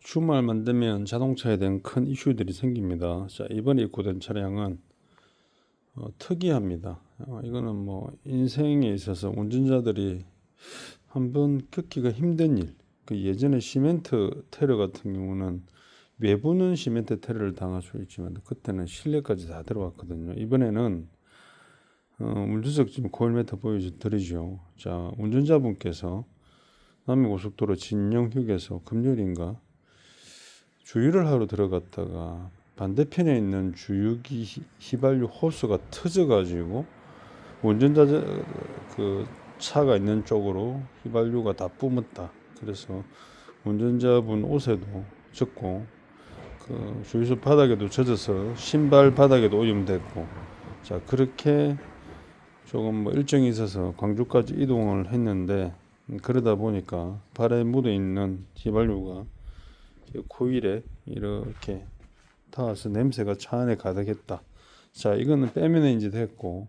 주말만 되면 자동차에 대한 큰 이슈들이 생깁니다. 자, 이번에 입고된 차량은 어, 특이합니다. 어, 이거는 뭐 인생에 있어서 운전자들이 한번 겪기가 힘든 일. 그 예전에 시멘트 테러 같은 경우는 외부는 시멘트 테러를 당할 수 있지만 그때는 실내까지 다 들어왔거든요. 이번에는 어, 운전석 지금 고일메터 보여드리죠. 자, 운전자분께서 남해고속도로 진영휴게소 금요일인가 주유를 하러 들어갔다가 반대편에 있는 주유기 휘- 휘발유 호스가 터져가지고 운전자 저- 그 차가 있는 쪽으로 휘발유가 다 뿜었다. 그래서 운전자분 옷에도 젖고 그 주유소 바닥에도 젖어서 신발 바닥에도 오염됐고 자 그렇게 조금 뭐 일정이 있어서 광주까지 이동을 했는데 음, 그러다 보니까 발에 묻어 있는 휘발유가 이 코일에 이렇게 닿아서 냄새가 차 안에 가득했다. 자, 이거는 빼면 이제 됐고,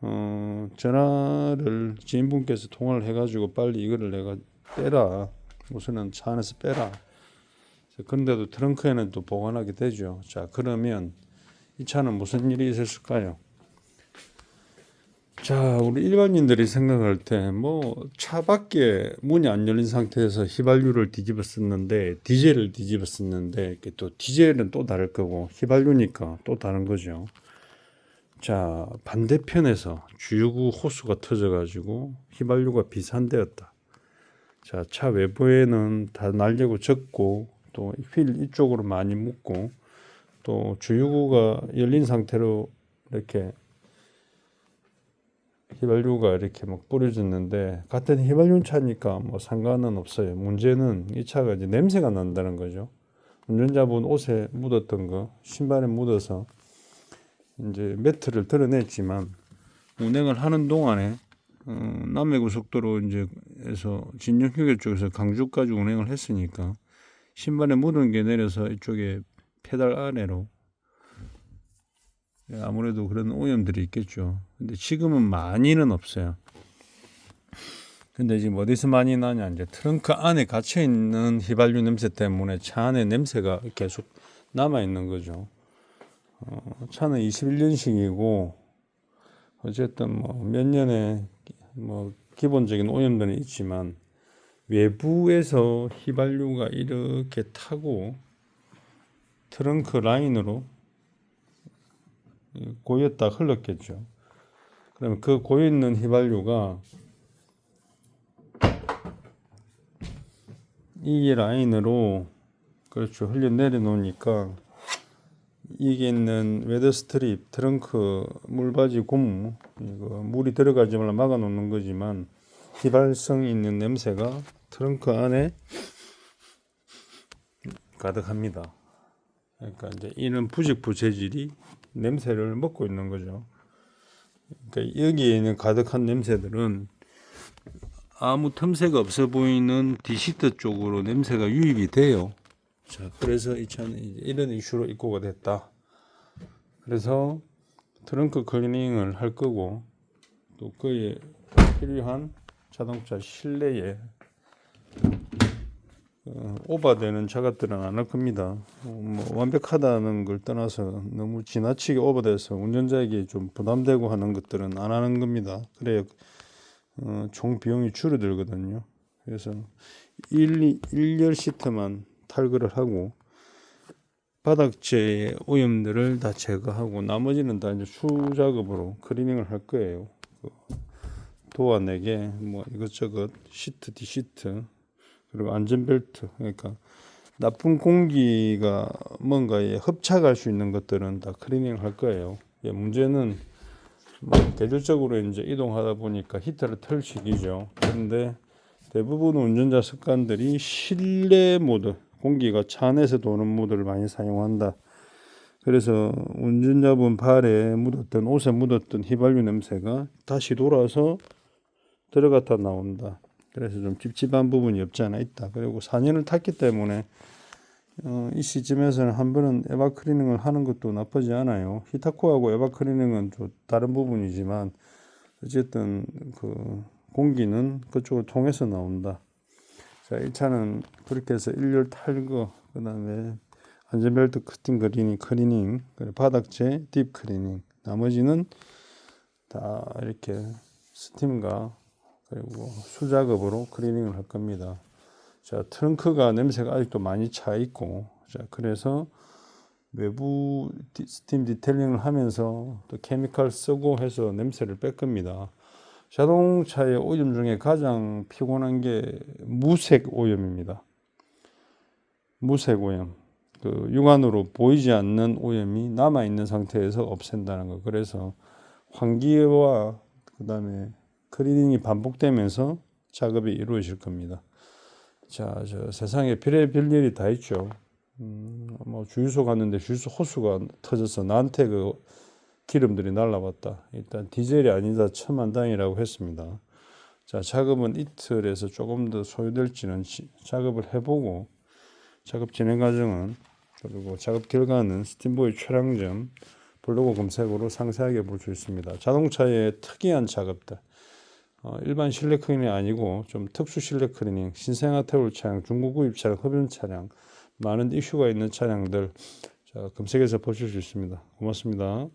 어, 전화를 지인분께서 통화를 해가지고 빨리 이거를 내가 빼라. 우선은 차 안에서 빼라. 자, 그런데도 트렁크에는 또 보관하게 되죠. 자, 그러면 이 차는 무슨 일이 있었을까요? 자, 우리 일반인들이 생각할 때 뭐 차밖에 문이 안 열린 상태에서 휘발유를 뒤집어 썼는데 디젤을 뒤집어 썼는데 이게 또 디젤은 또 다를 거고 휘발유니까 또 다른 거죠. 자, 반대편에서 주유구 호스가 터져 가지고 휘발유가 비산되었다. 자, 차 외부에는 다 날리고 젖고 또 휠 이쪽으로 많이 묻고 또 주유구가 열린 상태로 이렇게 휘발유가 이렇게 막 뿌려졌는데 같은 휘발유 차니까 뭐 상관은 없어요. 문제는 이 차가 이제 냄새가 난다는 거죠. 운전자분 옷에 묻었던 거, 신발에 묻어서 이제 매트를 드러냈지만 운행을 하는 동안에 어, 남해고속도로 이제에서 진영휴게 쪽에서 강주까지 운행을 했으니까 신발에 묻은 게 내려서 이쪽에 페달 아래로 예, 아무래도 그런 오염들이 있겠죠. 근데 지금은 많이는 없어요. 근데 지금 어디서 많이 나냐 이제 트렁크 안에 갇혀 있는 휘발유 냄새 때문에 차 안에 냄새가 계속 남아 있는 거죠. 어, 차는 21년식이고 어쨌든 뭐 몇 년에 뭐 기본적인 오염들은 있지만 외부에서 휘발유가 이렇게 타고 트렁크 라인으로 고였다 흘렀겠죠. 그러면 그 고여 있는 휘발유가 이 라인으로 그렇죠 흘려 내려놓으니까 이게 있는 웨더 스트립 트렁크 물바지 고무 이거 물이 들어가지 말라 막아 놓는 거지만 휘발성 있는 냄새가 트렁크 안에 가득합니다. 그러니까 이제 이런 부직부 재질이 냄새를 먹고 있는 거죠. 그러니까 여기에 있는 가득한 냄새들은 아무 틈새가 없어 보이는 디시트 쪽으로 냄새가 유입이 돼요. 자, 그래서 이 차는 이제 이런 이슈로 입고가 됐다. 그래서 트렁크 클리닝을 할 거고 또 그에 필요한 자동차 실내에 어, 오버되는 작업들은 안 할 겁니다. 어, 뭐 완벽하다는 걸 떠나서 너무 지나치게 오버돼서 운전자에게 좀 부담되고 하는 것들은 안 하는 겁니다. 그래야 어, 총 비용이 줄어들거든요. 그래서 1, 1열 시트만 탈거를 하고 바닥재의 오염들을 다 제거하고 나머지는 다 이제 수 작업으로 클리닝을 할 거예요. 그 도안에게 뭐 이것저것 시트, 디시트 그리고 안전벨트 그러니까 나쁜 공기가 뭔가에 흡착할 수 있는 것들은 다 클리닝 할 거예요. 예, 문제는 뭐 계절적으로 이제 이동하다 보니까 히터를 틀 시기죠. 그런데 대부분 운전자 습관들이 실내 모드, 공기가 차 안에서 도는 모드를 많이 사용한다. 그래서 운전자분 발에 묻었던 옷에 묻었던 휘발유 냄새가 다시 돌아서 들어갔다 나온다. 그래서 좀 찝찝한 부분이 없지 않아 있다. 그리고 4년을 탔기 때문에 어, 이 시점에서는 한 번은 에바 클리닝을 하는 것도 나쁘지 않아요. 히타코하고 에바 클리닝은 또 다른 부분이지만 어쨌든 그 공기는 그쪽을 통해서 나온다. 자, 자, 1차는 그렇게 해서 일렬 탈거, 그 다음에 안전벨트 커팅 클리닝, 클리닝, 그리고 바닥재 딥 클리닝. 나머지는 다 이렇게 스팀과 그리고 수작업으로 클리닝을 할 겁니다. 자, 트렁크가 냄새가 아직도 많이 차 있고, 자, 그래서 외부 디- 스팀 디테일링을 하면서 또 케미칼 쓰고 해서 냄새를 뺄 겁니다. 자동차의 오염 중에 가장 피곤한 게 무색 오염입니다. 무색 오염. 그 육안으로 보이지 않는 오염이 남아 있는 상태에서 없앤다는 거. 그래서 환기와 그다음에 클리닝이 반복되면서 작업이 이루어질 겁니다. 자, 저 세상에 별의 별 일이 다 있죠. 음, 뭐 주유소 갔는데 주유소 호수가 터져서 나한테 그 기름들이 날라왔다. 일단 디젤이 아니다 천만다행이라고 했습니다. 자, 작업은 이틀에서 조금 더 소요될지는 시- 작업을 해보고 작업 진행 과정은 그리고 작업 결과는 스팀보이 촬영점 블로그 검색으로 상세하게 볼 수 있습니다. 자동차의 특이한 작업들 어, 일반 실내 클리닝이 아니고 좀 특수 실내 클리닝, 신생아 태울 차량, 중고 구입 차량, 흡연 차량, 많은 이슈가 있는 차량들 자, 검색해서 보실 수 있습니다. 고맙습니다.